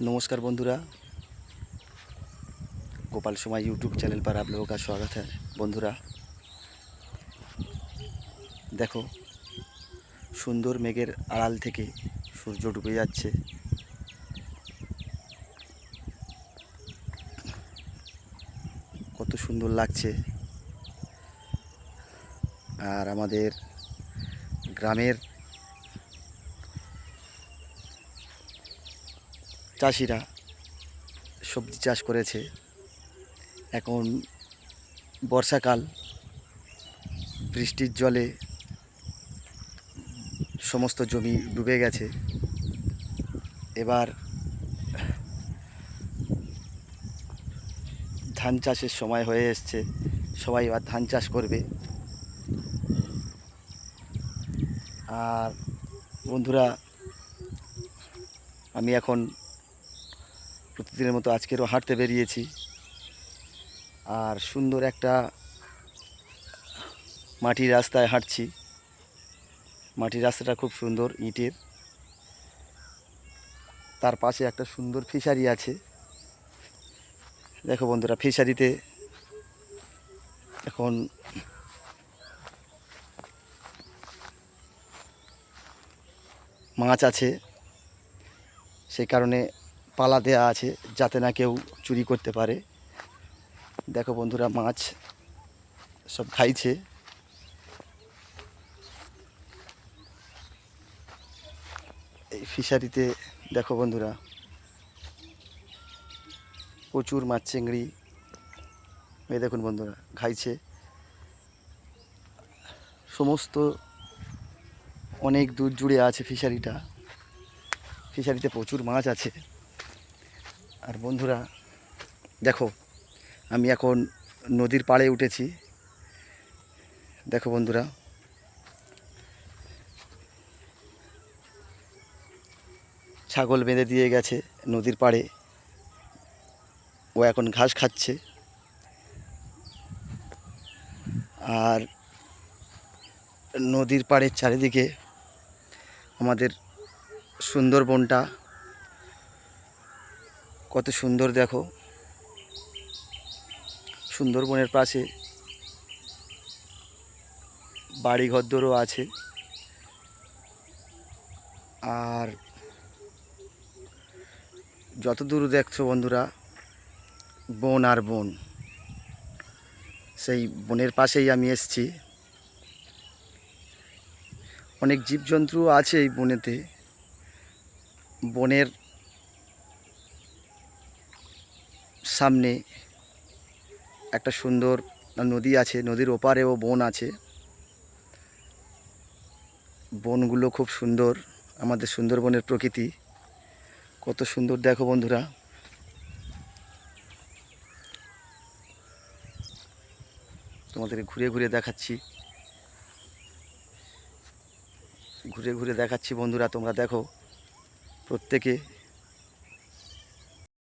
नमस्कार बंधुरा Gopal Sharma YouTube channel पर आप लोगों का स्वागत है বন্ধুরা দেখো সুন্দর মেঘের আড়াল থেকে সূর্য ডুবে যাচ্ছে কত সুন্দর লাগছে আর আমাদের গ্রামের চাষিরা সবজি চাষ করেছে। এখন বর্ষাকাল, বৃষ্টির জলে সমস্ত জমি ডুবে গেছে। এবার ধান চাষের সময় হয়ে এসছে। সবাই এবার ধান চাষ করবে। আর বন্ধুরা, আমি এখন প্রতিদিনের মতো আজকেরও হাঁটতে বেরিয়েছি। আর সুন্দর একটা মাটির রাস্তায় হাঁটছি। মাটির রাস্তাটা খুব সুন্দর ইটের। তার পাশে একটা সুন্দর ফিশারি আছে। দেখো বন্ধুরা, ফিশারিতে এখন মাছ আছে। সেই কারণে পালা দেওয়া আছে যাতে না কেউ চুরি করতে পারে। দেখো বন্ধুরা, মাছ সব খাইছে। এই ফিশারিতে দেখো বন্ধুরা, প্রচুর মাছ, চিংড়ি, এই দেখুন বন্ধুরা, খাইছে। সমস্ত অনেক দূর জুড়ে আছে ফিশারিটা ফিশারিতে প্রচুর মাছ আছে। আর বন্ধুরা, দেখো, আমি এখন নদীর পাড়ে উঠেছি। দেখো বন্ধুরা, ছাগল বেঁধে দিয়ে গেছে নদীর পাড়ে। ও এখন ঘাস খাচ্ছে। আর নদীর পাড়ের চারিদিকে আমাদের সুন্দরবনটা কত সুন্দর দেখো। সুন্দরবনের পাশে বাড়ি ঘরদরও আছে। আর যত দূর দেখছ বন্ধুরা, বন আর বন, সেই বনের পাশেই আমি এসছি। অনেক জীবজন্তু আছে এই বনেতে। বনের সামনে একটা সুন্দর নদী আছে, নদীর ওপারেও বন আছে। বনগুলো খুব সুন্দর, আমাদের সুন্দরবনের প্রকৃতি। কত সুন্দর, দেখো বন্ধুরা। তোমাদের ঘুরে ঘুরে দেখাচ্ছি। ঘুরে ঘুরে দেখাচ্ছি বন্ধুরা, তোমরা দেখো প্রত্যেকে।